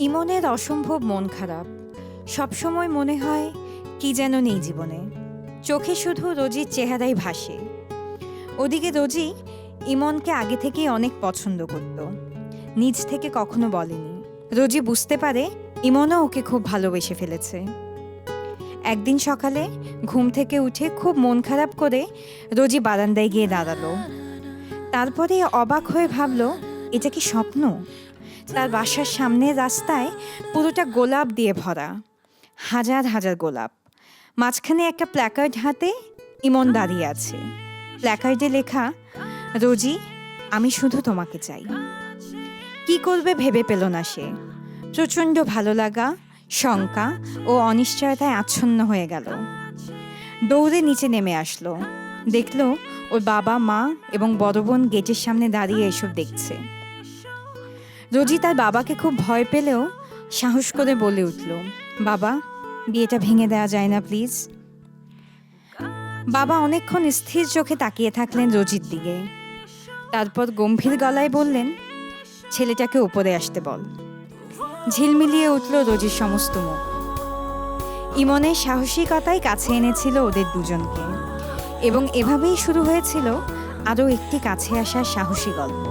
ইমনের অসম্ভব মন খারাপ। সবসময় মনে হয়, কি যেন নেই জীবনে। চোখে শুধু রোজির চেহারাই ভাসে। ওদিকে রোজি ইমনকে আগে থেকেই অনেক পছন্দ করত। নিজ থেকে কখনো বলেনি। রোজি বুঝতে পারে, ইমনও ওকে খুব ভালোবেসে ফেলেছে। একদিন সকালে ঘুম থেকে উঠে খুব মন খারাপ করে রোজি বারান্দায় গিয়ে দাঁড়াল। তারপরে অবাক হয়ে ভাবলো, এটা কি স্বপ্ন? তার বাসার সামনের রাস্তায় পুরোটা গোলাপ দিয়ে ভরা। হাজার হাজার গোলাপ। মাঝখানে একটা প্ল্যাকার্ড হাতে ইমন দাঁড়িয়ে আছে। প্ল্যাকার্ডে লেখা, রোজি, আমি শুধু তোমাকে চাই। কি করবে ভেবে পেল না সে। প্রচণ্ড ভালো লাগা, শঙ্কা ও অনিশ্চয়তায় আচ্ছন্ন হয়ে গেল। দৌড়ে নিচে নেমে আসলো। দেখল ওর বাবা, মা এবং বড় বোন গেটের সামনে দাঁড়িয়ে এসব দেখছে। রোজি তার বাবাকে খুব ভয় পেলেও সাহস করে বলে উঠল, বাবা, বিয়েটা ভেঙে দেওয়া যায় না, প্লিজ। বাবা অনেকক্ষণ স্থির চোখে তাকিয়ে থাকলেন রোজির দিকে। তারপর গম্ভীর গলায় বললেন, ছেলেটাকে উপরে আসতে বল। ঝিলমিলিয়ে উঠল রোজির সমস্ত মুখ। ইমনের সাহসিকতাই কাছে এনেছিল ওদের দুজনকে এবং এভাবেই শুরু হয়েছিল আরও একটি কাছে আসার সাহসী গল্প।